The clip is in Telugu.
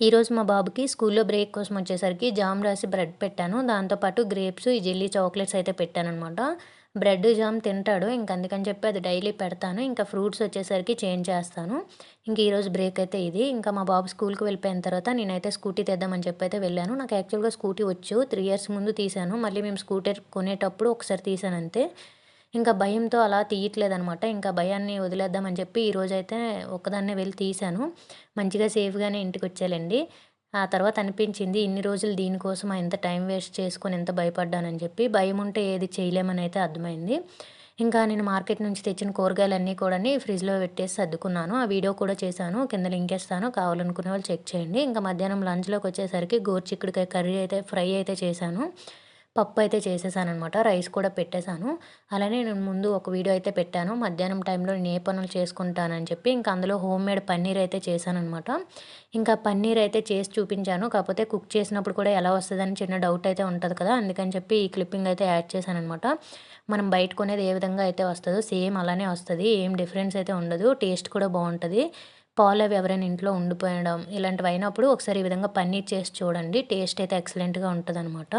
ఈరోజు మా బాబుకి స్కూల్లో బ్రేక్ కోసం వచ్చేసరికి జామ్ రాసి బ్రెడ్ పెట్టాను. దాంతోపాటు గ్రేప్స్ ఈ జెల్లీ చాక్లెట్స్ అయితే పెట్టాను అనమాట బ్రెడ్ జామ్ తింటాడు. ఇంక అందుకని చెప్పి అది డైలీ పెడతాను. ఇంకా ఫ్రూట్స్ వచ్చేసరికి చేంజ్ చేస్తాను. ఇంక ఈరోజు బ్రేక్ అయితే ఇది. ఇంకా మా బాబు స్కూల్కి వెళ్ళిపోయిన తర్వాత నేనైతే స్కూటీ తెద్దామని చెప్పి అయితే వెళ్ళాను. నాకు యాక్చువల్గా స్కూటీ వచ్చు. త్రీ ఇయర్స్ ముందు తీశాను. మళ్ళీ మేము స్కూటర్ కొనేటప్పుడు ఒకసారి తీసాను అంతే. ఇంకా భయంతో అలా తీయట్లేదనమాట ఇంకా భయాన్ని వదిలేద్దామని చెప్పి ఈరోజైతే ఒక్కదాన్నే వెళ్ళి తీశాను. మంచిగా సేఫ్గానే ఇంటికి వచ్చేయాలండి ఆ తర్వాత అనిపించింది ఇన్ని రోజులు దీనికోసం ఎంత టైం వేస్ట్ చేసుకొని ఎంత భయపడ్డానని చెప్పి భయం ఉంటే ఏది చేయలేమని అయితే అర్థమైంది. ఇంకా నేను మార్కెట్ నుంచి తెచ్చిన కూరగాయలన్నీ కూడా ఫ్రిడ్జ్లో పెట్టేసి సర్దుకున్నాను. ఆ వీడియో కూడా చేశాను. కింద లింక్ ఇస్తాను. కావాలనుకునే వాళ్ళు చెక్ చేయండి. ఇంకా మధ్యాహ్నం లంచ్లోకి వచ్చేసరికి గోరుచిక్కుడికాయ కర్రీ అయితే ఫ్రై అయితే చేశాను. పప్పు అయితే చేసేసాను అనమాట రైస్ కూడా పెట్టేశాను. అలానే నేను ముందు ఒక వీడియో అయితే పెట్టాను. మధ్యాహ్నం టైంలో నేను ఏ పనులు చేసుకుంటానని చెప్పి ఇంకా అందులో హోమ్ మేడ్ పన్నీర్ అయితే చేశాను అనమాట ఇంకా పన్నీర్ అయితే చేసి చూపించాను. కాకపోతే కుక్ చేసినప్పుడు కూడా ఎలా వస్తుందని చిన్న డౌట్ అయితే ఉంటుంది కదా అందుకని చెప్పి ఈ క్లిప్పింగ్ అయితే యాడ్ చేశాను అనమాట మనం బయట కొనేది ఏ విధంగా అయితే వస్తుందో సేమ్ అలానే వస్తుంది. ఏం డిఫరెన్స్ అయితే ఉండదు. టేస్ట్ కూడా బాగుంటుంది. పాలు అవి ఎవరైనా ఇంట్లో ఉండిపోయడం ఇలాంటివి అయినప్పుడు ఒకసారి ఈ విధంగా పన్నీర్ చేసి చూడండి. టేస్ట్ అయితే ఎక్సలెంట్గా ఉంటుంది అనమాట